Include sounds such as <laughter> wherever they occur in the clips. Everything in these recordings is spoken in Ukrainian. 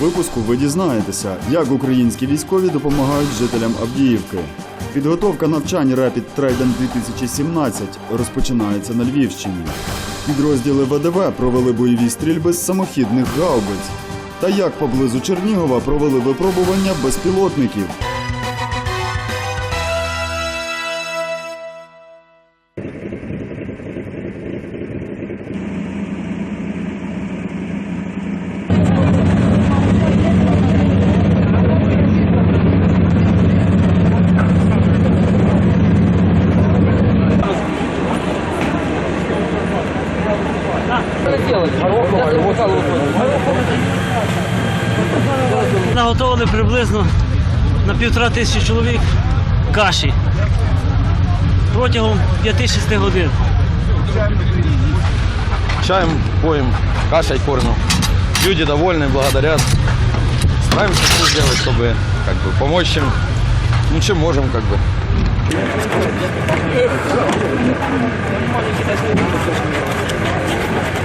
Випуску ви дізнаєтеся, як українські військові допомагають жителям Авдіївки. Підготовка навчань Rapid Trident 2017 розпочинається на Львівщині. Підрозділи ВДВ провели бойові стрільби з самохідних гаубиць. Та як поблизу Чернігова провели випробування безпілотників. приблизно на півтора тисячі чоловік каші протягом 5-6 годин. Чаем поем, кашей кормим. Люди довольны, благодарят. Стараемся все сделать, чтобы как бы, помочь им. Ну, чем можем, как бы.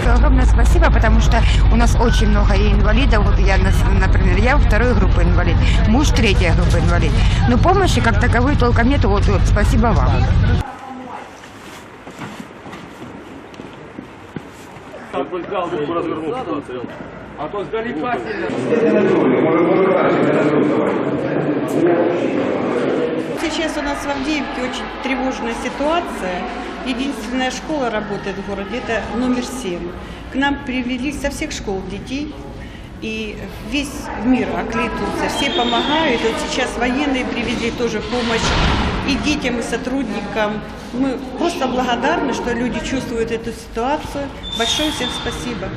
Огромное спасибо, потому что у нас очень много инвалидов. Вот я, например, я второй группы инвалид, муж третьей группы инвалид. Но помощи как таковой толком нету. Вот, вот спасибо вам. Сейчас у нас в Авдеевке очень тревожная ситуация. Единственная школа работает в городе, это номер 7. К нам привели со всех школ детей, и весь мир окликнулся, все помогают. Вот сейчас военные привезли тоже помощь и детям, и сотрудникам. Мы просто благодарны, что люди чувствуют эту ситуацию. Большое всем спасибо.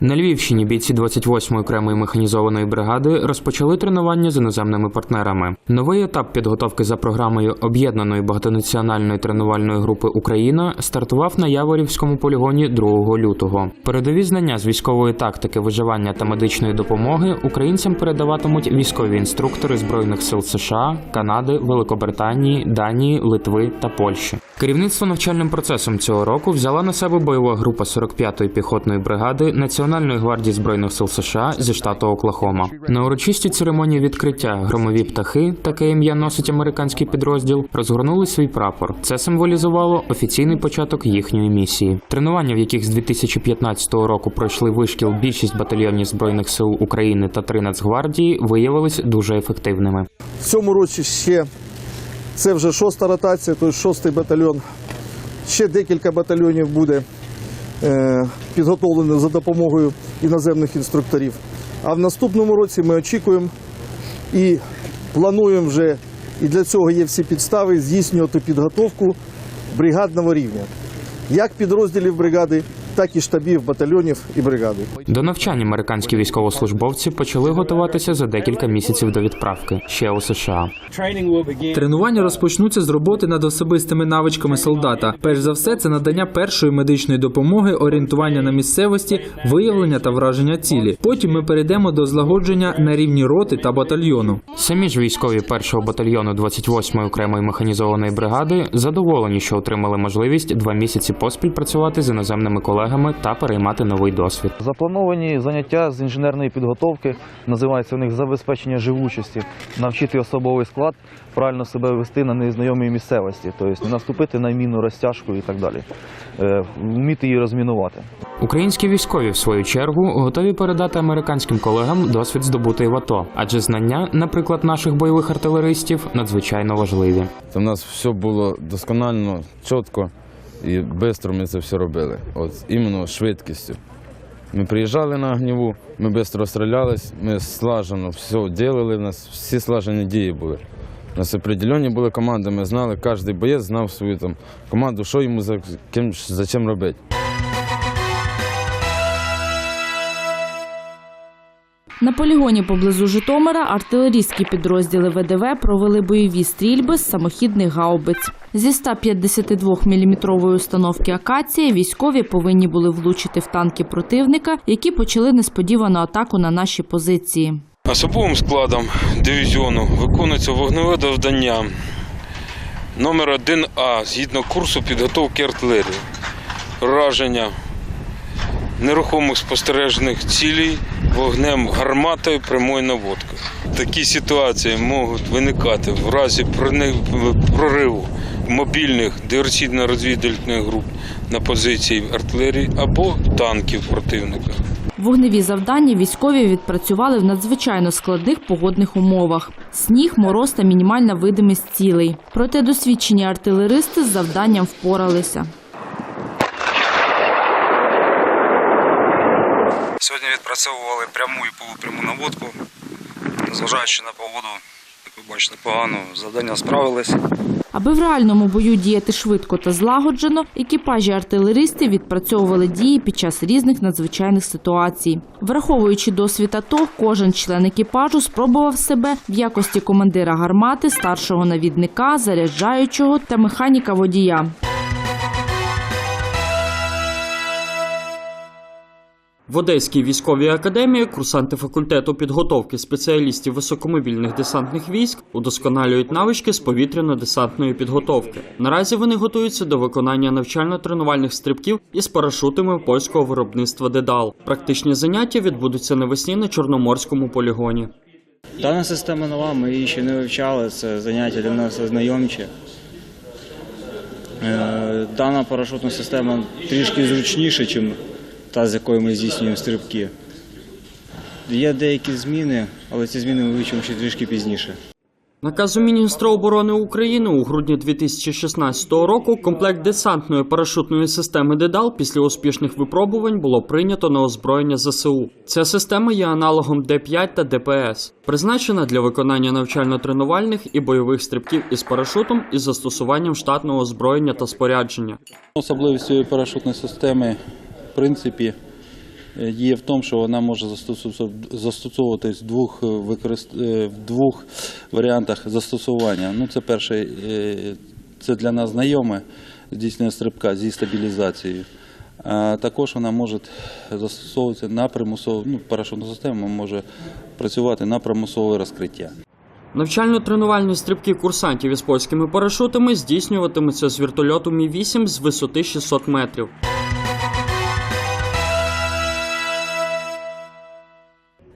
На Львівщині бійці 28-ї окремої механізованої бригади розпочали тренування з іноземними партнерами. Новий етап підготовки за програмою об'єднаної багатонаціональної тренувальної групи Україна стартував на Яворівському полігоні 2 лютого. Передові знання з військової тактики, виживання та медичної допомоги українцям передаватимуть військові інструктори збройних сил США, Канади, Великобританії, Данії, Литви та Польщі. Керівництво навчальним процесом цього року взяла на себе бойова група 45-ї піхотної бригади Національної гвардії збройних сил США зі штату Оклахома. На урочистій церемонії відкриття громові птахи, таке ім'я носить американський підрозділ, розгорнули свій прапор. Це символізувало офіційний початок їхньої місії. Тренування, в яких з 2015 року пройшли вишкіл більшість батальйонів збройних сил України та три Нацгвардії, виявились дуже ефективними. В цьому році ще це вже шоста ротація, тобто шостий батальйон. Ще декілька батальйонів буде е, підготовлено за допомогою іноземних інструкторів. А в наступному році ми очікуємо і плануємо вже, і для цього є всі підстави здійснювати підготовку бригадного рівня. Як підрозділів бригади, так і штабів батальйонів і бригади. До навчання американські військовослужбовці почали готуватися за декілька місяців до відправки ще у США. Тренування розпочнуться з роботи над особистими навичками солдата. Перш за все, це надання першої медичної допомоги, орієнтування на місцевості, виявлення та враження цілі. Потім ми перейдемо до злагодження на рівні роти та батальйону. Самі ж військові першого батальйону 28-ї окремої механізованої бригади задоволені, що отримали можливість два місяці поспіль працювати з іноземними колегами та переймати новий досвід. Заплановані заняття з інженерної підготовки, називається у них забезпечення живучості, навчити особовий склад правильно себе вести на незнайомій місцевості, тобто не наступити на мінну розтяжку і так далі, Е, вміти її розмінувати. Українські військові, в свою чергу, готові передати американським колегам досвід здобутий в АТО, адже знання, наприклад, наших бойових артилеристів, надзвичайно важливі. У нас все було досконально, чітко і швидко ми це все робили. От іменно швидкістю. Ми приїжджали на огніву, ми швидко стрілялись, ми слажено все робили, у нас всі слажені дії були. У нас определені були команди, ми знали, кожен боєць знав свою там команду, що йому за ким за чим робити. На полігоні поблизу Житомира артилерійські підрозділи ВДВ провели бойові стрільби з самохідних гаубиць. Зі 152-мм установки «Акація» військові повинні були влучити в танки противника, які почали несподівану атаку на наші позиції. Особовим складом дивізіону виконується вогневе завдання номер 1А згідно курсу підготовки артилерії. Враження нерухомих спостережних цілей вогнем гарматою прямою наводкою. Такі ситуації можуть виникати в разі прориву мобільних диверсійно-розвідувальних груп на позиції артилерії або танків противника. Вогневі завдання військові відпрацювали в надзвичайно складних погодних умовах: сніг, мороз та мінімальна видимість цілей. Проте досвідчені артилеристи з завданням впоралися. Сьогодні відпрацьовували пряму наводку. Незважаючи на погоду, як ви бачите, погано завдання справились. Аби в реальному бою діяти швидко та злагоджено, екіпажі артилеристів відпрацьовували дії під час різних надзвичайних ситуацій. Враховуючи досвід АТО, кожен член екіпажу спробував себе в якості командира гармати, старшого навідника, заряджаючого та механіка водія. В Одеській військовій академії курсанти факультету підготовки спеціалістів високомобільних десантних військ удосконалюють навички з повітряно-десантної підготовки. Наразі вони готуються до виконання навчально-тренувальних стрибків із парашутами польського виробництва Дедал. Практичні заняття відбудуться навесні на Чорноморському полігоні. Дана система нова, ми її ще не вивчали, це заняття для нас ознайомче. Е, Дана парашутна система трішки зручніша, ніж та, з якою ми здійснюємо стрибки. Є деякі зміни, але ці зміни ми вивчимо ще трішки пізніше. Наказом міністра оборони України у грудні 2016 року комплект десантної парашутної системи Дедал після успішних випробувань було прийнято на озброєння ЗСУ. Ця система є аналогом Д-5 та ДПС, призначена для виконання навчально-тренувальних і бойових стрибків із парашутом із застосуванням штатного озброєння та спорядження. Особливість цієї парашутної системи, принципі, е, є в тому, що вона може застосовуватись в двох, е, використ- е, в двох варіантах застосування. Ну, це перше, це для нас знайоме здійснення стрибка зі стабілізацією. А також вона може застосовуватися на примусову, ну, парашутна система може працювати на примусове розкриття. Навчально-тренувальні стрибки курсантів із польськими парашутами здійснюватимуться з вертольоту Мі-8 з висоти 600 метрів.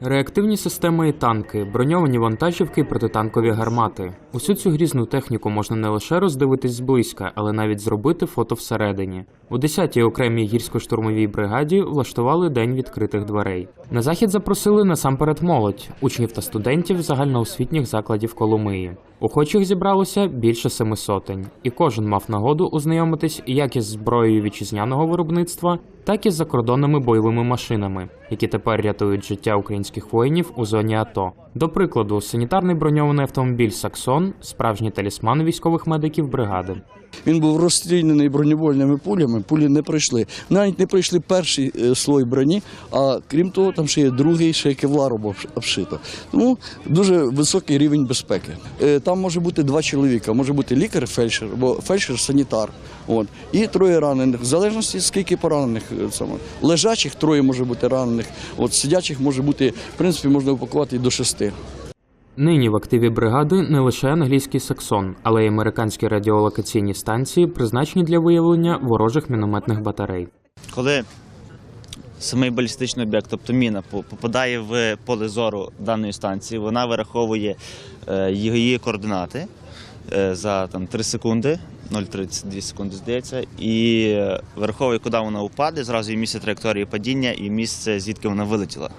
Реактивні системи і танки, броньовані вантажівки і протитанкові гармати. Усю цю грізну техніку можна не лише роздивитись зблизька, але навіть зробити фото всередині. У 10-й окремій гірсько-штурмовій бригаді влаштували день відкритих дверей. На захід запросили насамперед молодь, учнів та студентів загальноосвітніх закладів Коломиї. Охочих зібралося більше семи сотень, і кожен мав нагоду ознайомитись як із зброєю вітчизняного виробництва, так і з закордонними бойовими машинами, які тепер рятують життя українських воїнів у зоні АТО. До прикладу, санітарний броньований автомобіль Саксон справжній талісман військових медиків бригади. Він був розстріляний бронебойними пулями, пулі не пройшли. Навіть не пройшли перший е, слой броні, а крім того, там ще є другий, ще й кевларом обшито. Тому дуже високий рівень безпеки. Е, Там може бути два чоловіка, може бути лікар, фельдшер, або фельдшер-санітар. От. І троє ранених, в залежності скільки поранених е, саме. Лежачих троє може бути ранених, от сидячих може бути, в принципі, можна упакувати і до шести. Нині в активі бригади не лише англійський саксон, але й американські радіолокаційні станції, призначені для виявлення ворожих мінометних батарей. Коли самий балістичний об'єкт, тобто міна, попадає в поле зору даної станції, вона вираховує е, її координати е, за там, 3 секунди, 0,32 секунди здається, і е, вираховує, куди вона упаде, зразу і місце траєкторії падіння, і місце, звідки вона вилетіла.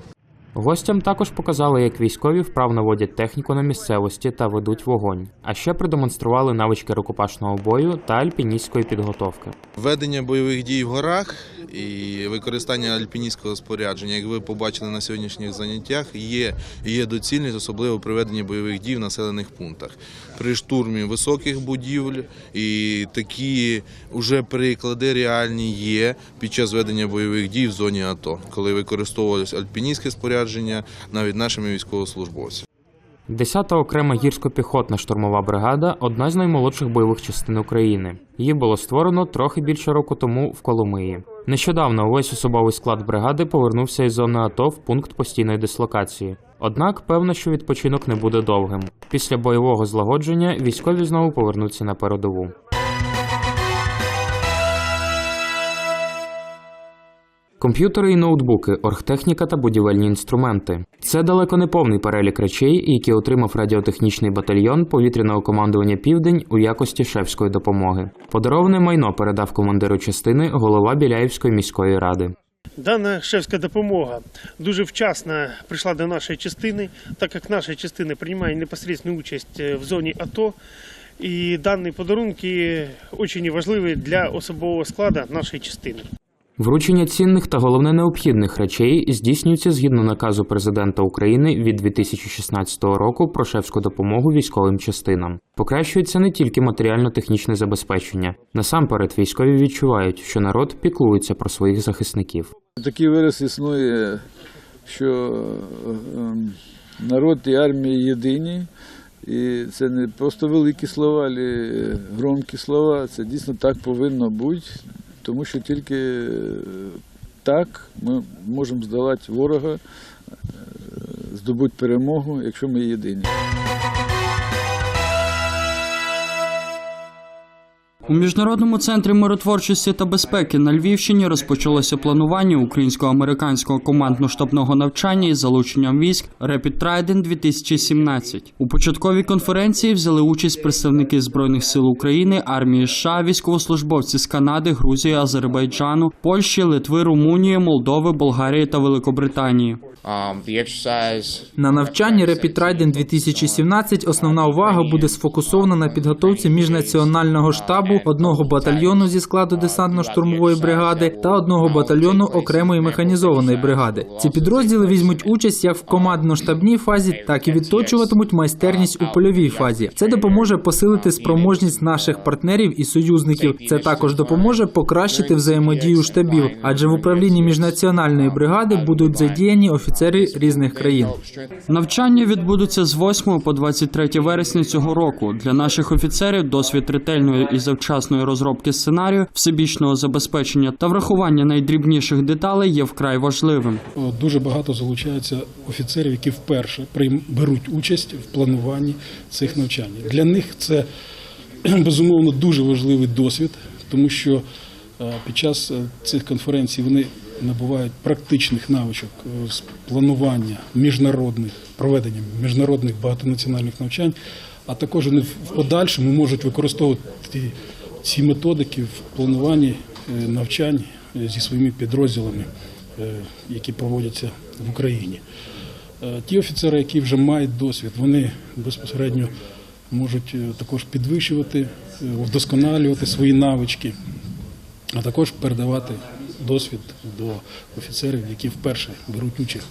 Гостям також показали, як військові вправно водять техніку на місцевості та ведуть вогонь. А ще продемонстрували навички рукопашного бою та альпіністської підготовки. Ведення бойових дій в горах і використання альпіністського спорядження, як ви побачили на сьогоднішніх заняттях, є, є доцільність, особливо при веденні бойових дій в населених пунктах. При штурмі високих будівель і такі вже приклади реальні є під час ведення бойових дій в зоні АТО, коли використовувалось альпіністське спорядження навіть нашими військовослужбовцями. 10-та окрема гірсько-піхотна штурмова бригада одна з наймолодших бойових частин України. Її було створено трохи більше року тому в Коломиї. Нещодавно увесь особовий склад бригади повернувся із зони АТО в пункт постійної дислокації. Однак певно, що відпочинок не буде довгим. Після бойового злагодження військові знову повернуться на передову. комп'ютери і ноутбуки, оргтехніка та будівельні інструменти. Це далеко не повний перелік речей, які отримав радіотехнічний батальйон повітряного командування Південь у якості шефської допомоги. Подароване майно передав командиру частини голова Біляївської міської ради. Дана шефська допомога дуже вчасно прийшла до нашої частини, так як наша частина приймає непосередню участь е, в зоні АТО. І дані подарунки дуже важливі для особового складу нашої частини. Вручення цінних та головне необхідних речей здійснюється згідно наказу президента України від 2016 року про шефську допомогу військовим частинам. Покращується не тільки матеріально-технічне забезпечення. Насамперед військові відчувають, що народ піклується про своїх захисників. Такий вираз існує, що ем, народ і армія єдині. І це не просто великі слова, але громкі слова. Це дійсно так повинно бути, тому що тільки е, так ми можемо здолати ворога, е, здобути перемогу, якщо ми єдині. У міжнародному центрі миротворчості та безпеки на Львівщині розпочалося планування українсько-американського командно-штабного навчання із залученням військ Rapid Trident 2017. У початковій конференції взяли участь представники збройних сил України, армії США, військовослужбовці з Канади, Грузії, Азербайджану, Польщі, Литви, Румунії, Молдови, Болгарії та Великобританії. На навчанні Rapid Trident 2017 основна увага буде сфокусована на підготовці міжнаціонального штабу одного батальйону зі складу десантно-штурмової бригади та одного батальйону окремої механізованої бригади. Ці підрозділи візьмуть участь як в командно-штабній фазі, так і відточуватимуть майстерність у польовій фазі. Це допоможе посилити спроможність наших партнерів і союзників. Це також допоможе покращити взаємодію штабів, адже в управлінні міжнаціональної бригади будуть задіяні офіцери різних країн. Навчання відбудуться з 8 по 23 вересня цього року. Для наших офіцерів досвід ретельної і завчасної розробки сценарію, всебічного забезпечення та врахування найдрібніших деталей є вкрай важливим. Дуже багато залучається офіцерів, які вперше беруть участь в плануванні цих навчань. Для них це <clears throat> безумовно дуже важливий досвід, тому що е, під час е, цих конференцій вони набувають практичних навичок е, з планування міжнародних проведення міжнародних багатонаціональних навчань, а також вони в подальшому можуть використовувати ці методики в плануванні е, навчань е, зі своїми підрозділами, е, які проводяться в Україні. Ті офіцери, які вже мають досвід, вони безпосередньо можуть також підвищувати, вдосконалювати свої навички, а також передавати досвід до офіцерів, які вперше беруть участь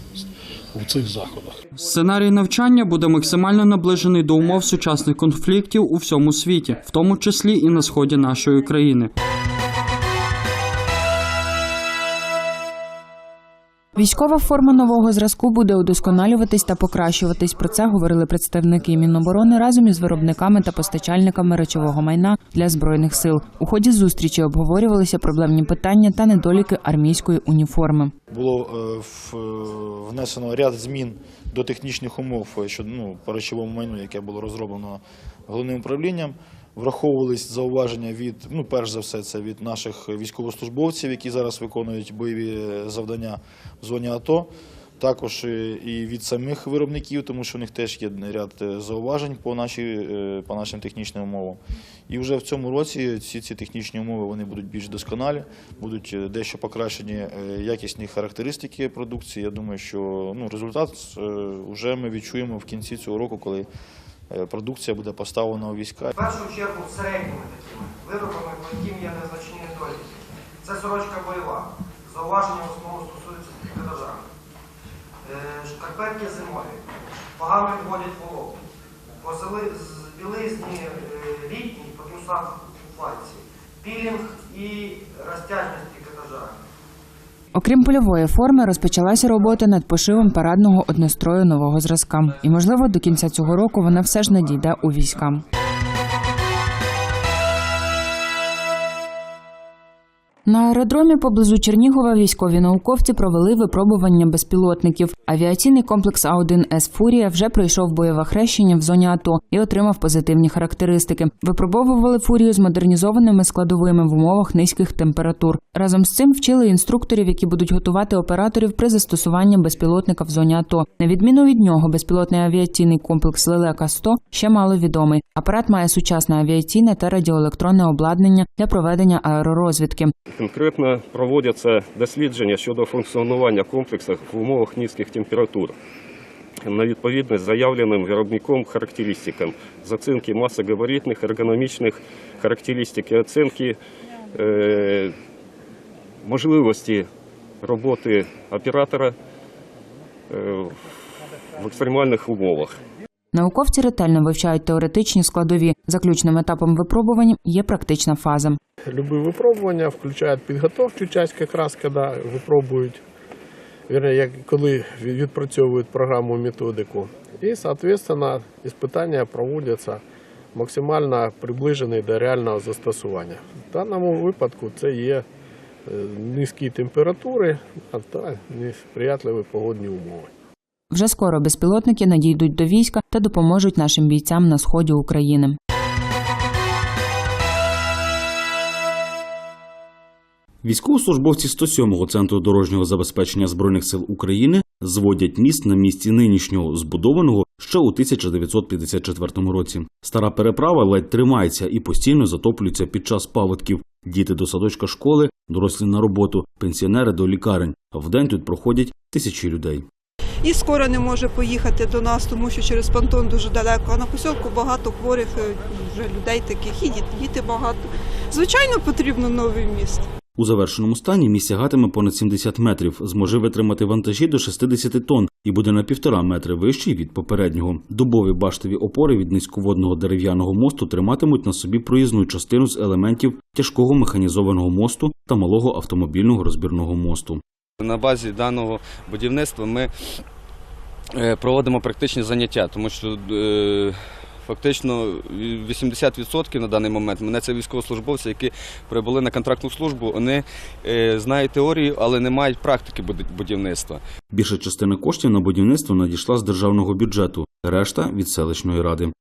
у цих заходах. Сценарій навчання буде максимально наближений до умов сучасних конфліктів у всьому світі, в тому числі і на сході нашої країни. Військова форма нового зразку буде удосконалюватись та покращуватись. Про це говорили представники Міноборони разом із виробниками та постачальниками речового майна для збройних сил. У ході зустрічі обговорювалися проблемні питання та недоліки армійської уніформи. було е, е, внесено ряд змін до технічних умов е, щодо ну, по речовому майну, яке було розроблено головним управлінням. Враховувались зауваження від, ну, перш за все, це від наших військовослужбовців, які зараз виконують бойові е, завдання в зоні АТО. Також е, і від самих виробників, тому що у них теж є ряд е, зауважень по, нашій, по нашим технічним умовам. І вже в цьому році ці, ці технічні умови вони будуть більш досконалі, будуть дещо покращені якісні характеристики продукції. Я думаю, що ну, результат вже ми відчуємо в кінці цього року, коли продукція буде поставлена у війська. В першу чергу середніми такими виробами, яким є незначні недоліки. Це сорочка бойова. Зауваження в основному стосуються трикотажа. Е, Шкарпетки зимові. Погано відводять. Позили з білизні е, літні по трусах у фальці. Пілінг і розтяжність трикотажа. Окрім польової форми, розпочалася робота над пошивом парадного однострою нового зразка. І, можливо, до кінця цього року вона все ж надійде у війська. На аеродромі поблизу Чернігова військові науковці провели випробування безпілотників. Авіаційний комплекс А1С Фурія вже пройшов бойове хрещення в зоні АТО і отримав позитивні характеристики. Випробовували фурію з модернізованими складовими в умовах низьких температур. Разом з цим вчили інструкторів, які будуть готувати операторів при застосуванні безпілотника в зоні АТО. На відміну від нього, безпілотний авіаційний комплекс Лелека 100 ще мало відомий. Апарат має сучасне авіаційне та радіоелектронне обладнання для проведення аеророзвідки. Конкретно проводяться дослідження щодо функціонування комплексу в умовах низьких температур на відповідність заявленим виробником характеристикам з оцінки масогабаритних, ергономічних характеристик і оцінки е, можливості роботи оператора е, в екстремальних умовах. Науковці ретельно вивчають теоретичні складові. Заключним етапом випробувань є практична фаза. Любые випробування включають підготовчу часть, якраз коли випробують, як коли відпрацьовують програму методику. І, соответственно, іспитання проводяться максимально приближені до реального застосування. В даному випадку це є е, низькі температури та несприятливі погодні умови. Вже скоро безпілотники надійдуть до війська та допоможуть нашим бійцям на сході України. Військовослужбовці 107-го центру дорожнього забезпечення збройних сил України зводять міст на місці нинішнього, збудованого ще у 1954 році. Стара переправа ледь тримається і постійно затоплюється під час паводків. Діти до садочка школи, дорослі на роботу, пенсіонери до лікарень. Вдень тут проходять тисячі людей. І скоро не може поїхати до нас, тому що через понтон дуже далеко. А на посілку багато хворих е, вже людей таких, і діти багато. Звичайно, потрібно новий міст. У завершеному стані міст сягатиме понад 70 метрів, зможе витримати вантажі до 60 тонн і буде на півтора метри вищий від попереднього. Дубові баштові опори від низьководного дерев'яного мосту триматимуть на собі проїзну частину з елементів тяжкого механізованого мосту та малого автомобільного розбірного мосту. На базі даного будівництва ми е, проводимо практичні заняття, тому що е, фактично 80% на даний момент мене це військовослужбовці, які прибули на контрактну службу. Вони е, знають теорію, але не мають практики будівництва. Більша частина коштів на будівництво надійшла з державного бюджету, решта від селищної ради.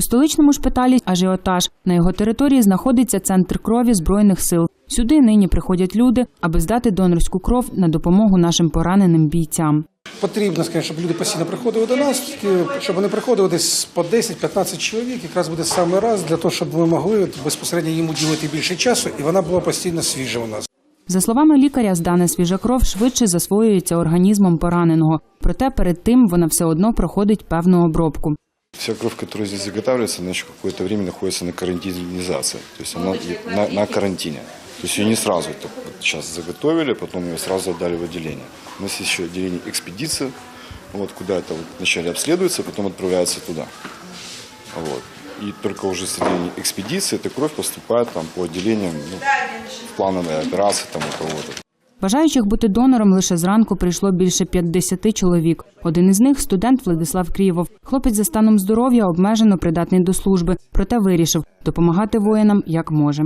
У столичному шпиталі ажіотаж. На його території знаходиться центр крові збройних сил. Сюди нині приходять люди, аби здати донорську кров на допомогу нашим пораненим бійцям. Потрібно, скажімо, щоб люди постійно приходили до нас, щоб вони приходили десь по 10-15 чоловік, якраз буде саме раз для того, щоб ми могли безпосередньо їм уділити більше часу, і вона була постійно свіжа у нас. За словами лікаря, здана свіжа кров швидше засвоюється організмом пораненого. Проте перед тим вона все одно проходить певну обробку. Вся кровь, которая здесь заготавливается, она еще какое-то время находится на карантинизации. То есть она и- на, на карантине. То есть ее не сразу так вот сейчас заготовили, потом ее сразу отдали в отделение. У нас есть еще отделение экспедиции, вот, куда это вот вначале обследуется, потом отправляется туда. Вот. И только уже с отделения экспедиции эта кровь поступает там, по отделениям ну, в плановые операции там, у кого-то. Бажаючих бути донором лише зранку прийшло більше 50 чоловік. Один із них студент Владислав Крівов. Хлопець за станом здоров'я обмежено придатний до служби, проте вирішив допомагати воїнам як може.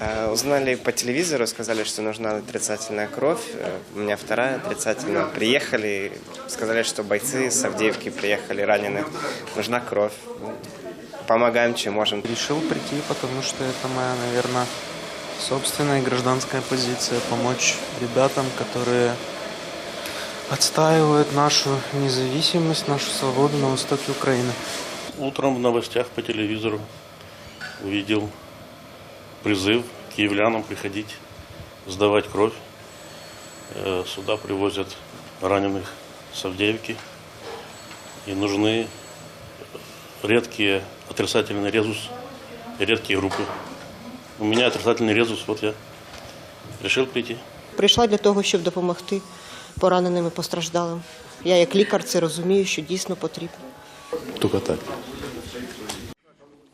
Э, Узнали по телевизору, сказали, что нужна отрицательная кровь. Э, У меня вторая отрицательная. Приехали, сказали, что бойцы с Авдеевки приехали раненых. Нужна кровь. Ну, Помогаем, чем можем. Решил прийти, потому что это моя, наверное, собственная гражданская позиция. Помочь ребятам, которые отстаивают нашу независимость, нашу свободу на востоке Украины. Утром в новостях по телевизору увидел призыв киевлянам приходить сдавать кровь. Э, Сюда привозят раненых с Авдеевки. И нужны редкие отрицательный резус редкие группы. У меня отрицательный резус, вот я решил прийти. Прийшла для того, щоб допомогти пораненим і постраждалим. Я як лікар це розумію, що дійсно потрібно. Только так.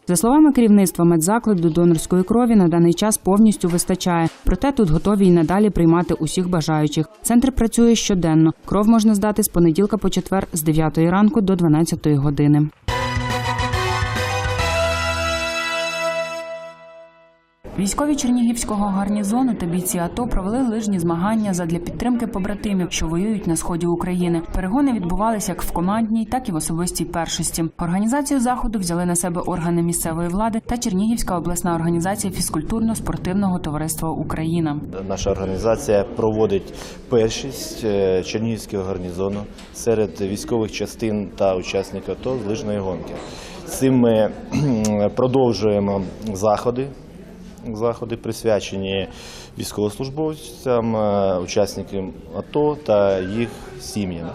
За словами керівництва медзакладу, донорської крові на даний час повністю вистачає. Проте тут готові й надалі приймати усіх бажаючих. Центр працює щоденно. Кров можна здати з понеділка по четвер з 9 ранку до 12 години. Військові Чернігівського гарнізону та бійці АТО провели лижні змагання задля підтримки побратимів, що воюють на сході України. Перегони відбувалися як в командній, так і в особистій першості. Організацію заходу взяли на себе органи місцевої влади та Чернігівська обласна організація фізкультурно-спортивного товариства Україна. Наша організація проводить першість е, Чернігівського гарнізону серед військових частин та учасників АТО з лижної гонки. Цим ми продовжуємо заходи. Заходи присвячені військовослужбовцям, е, учасникам АТО та їх сім'ям.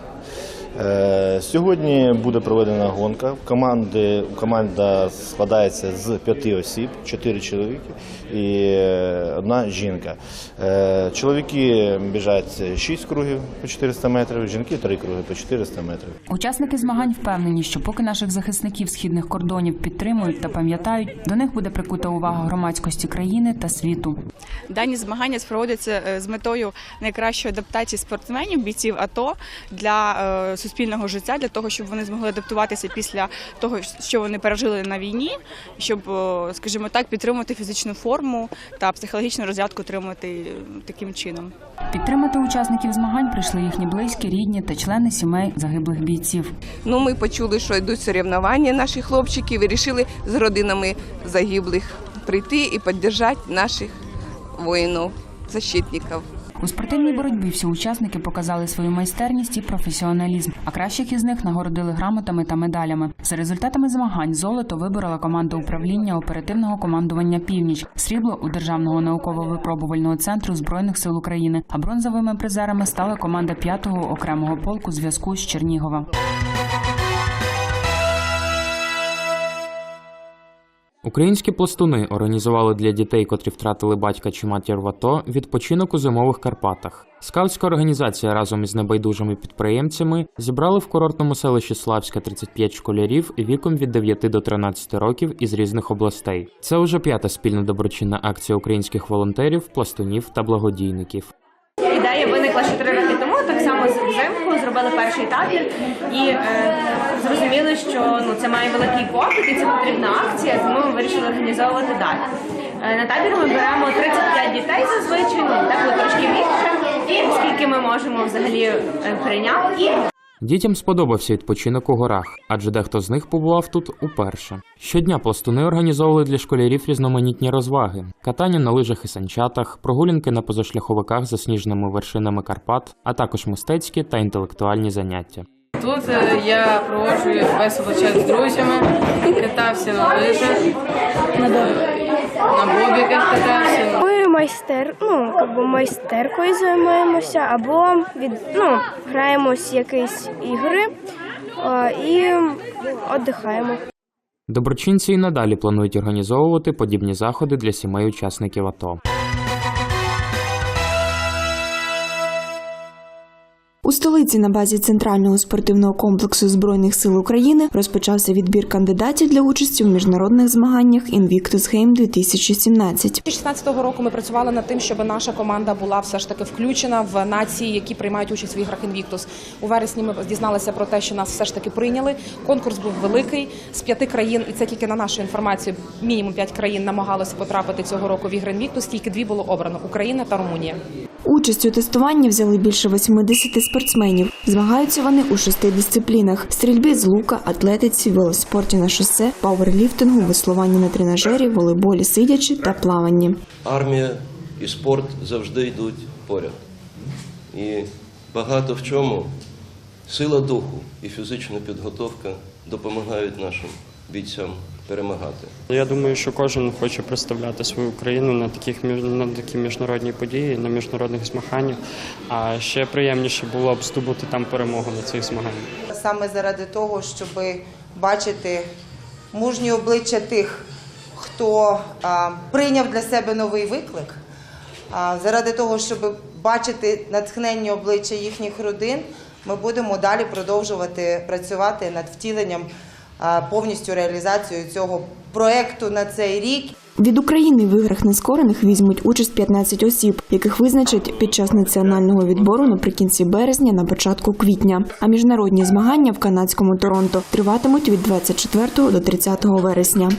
Е, Сьогодні буде проведена гонка. Команди, команда складається з п'яти осіб, чотири чоловіки і е, одна жінка. Е, Чоловіки біжать 6 кругів по 400 метрів, жінки 3 круги по 400 метрів. Учасники змагань впевнені, що поки наших захисників східних кордонів підтримують та пам'ятають, до них буде прикута увага громадськості країни та світу. Дані змагання проводяться з метою найкращої адаптації спортсменів, бійців АТО для суспільного життя, для того, щоб вони змогли адаптуватися після того, що вони пережили на війні, щоб, скажімо так, підтримувати фізичну форму та психологічну розрядку отримати е, таким чином. Підтримати учасників змагань прийшли їхні близькі, рідні та члени сімей загиблих бійців. Ну, ми почули, що йдуть соревнування наші хлопчики, і вирішили з родинами загиблих прийти і підтримати наших воїнів, защитників. У спортивній боротьбі всі учасники показали свою майстерність і професіоналізм, а кращих із них нагородили грамотами та медалями. За результатами змагань золото виборола команда управління оперативного командування Північ, срібло у державного науково-випробувального центру збройних сил України. А бронзовими призерами стала команда 5-го окремого полку зв'язку з Чернігова. Українські пластуни організували для дітей, котрі втратили батька чи матір в АТО, відпочинок у зимових Карпатах. Скаутська організація разом із небайдужими підприємцями зібрали в курортному селищі Славська 35 школярів віком від 9 до 13 років із різних областей. Це уже п'ята спільна доброчинна акція українських волонтерів, пластунів та благодійників. Ідея виникла ще три роки тому. Так само взимку зробили перший табір і е, зрозуміли, що ну це має великий попит і це потрібна акція, тому ми вирішили організовувати далі. Е, на табір ми беремо 35 дітей зазвичай, ну так трошки більше, і скільки ми можемо взагалі е, прийняти. Дітям сподобався відпочинок у горах, адже дехто з них побував тут уперше. Щодня пластуни організовували для школярів різноманітні розваги: катання на лижах і санчатах, прогулянки на позашляховиках за сніжними вершинами Карпат, а також мистецькі та інтелектуальні заняття. Тут е, я проводжу весело час з друзями, катався на лижах, е, на бобіках катався. Майстер, ну якби майстеркою займаємося, або від ну граємось якісь ігри а, і віддихаємо. Доброчинці і надалі планують організовувати подібні заходи для сімей учасників АТО. У столиці на базі центрального спортивного комплексу збройних сил України розпочався відбір кандидатів для участі в міжнародних змаганнях Invictus Game 2017. 2016 року ми працювали над тим, щоб наша команда була все ж таки включена в нації, які приймають участь в іграх Invictus. У вересні ми дізналися про те, що нас все ж таки прийняли. Конкурс був великий з п'яти країн, і це тільки на нашу інформацію. Мінімум п'ять країн намагалося потрапити цього року в ігри Invictus, Тільки дві було обрано Україна та Румунія. Участь у тестуванні взяли більше 80 спортсменів. Змагаються вони у шести дисциплінах: стрільбі з лука, атлетиці, велоспорті на шосе, пауерліфтингу, веслуванні на тренажері, волейболі сидячи та плаванні. Армія і спорт завжди йдуть поряд. І багато в чому сила духу і фізична підготовка допомагають нашим бійцям перемагати. Я думаю, що кожен хоче представляти свою країну на таких на такі міжнародні події, на міжнародних змаганнях. А ще приємніше було б здобути там перемогу на цих змаганнях. саме заради того, щоб бачити мужні обличчя тих, хто а, прийняв для себе новий виклик, а, заради того, щоб бачити натхненні обличчя їхніх родин, ми будемо далі продовжувати працювати над втіленням повністю реалізацію цього проекту на цей рік. Від України в іграх нескорених візьмуть участь 15 осіб, яких визначать під час національного відбору наприкінці березня на початку квітня. А міжнародні змагання в канадському Торонто триватимуть від 24 до 30 вересня.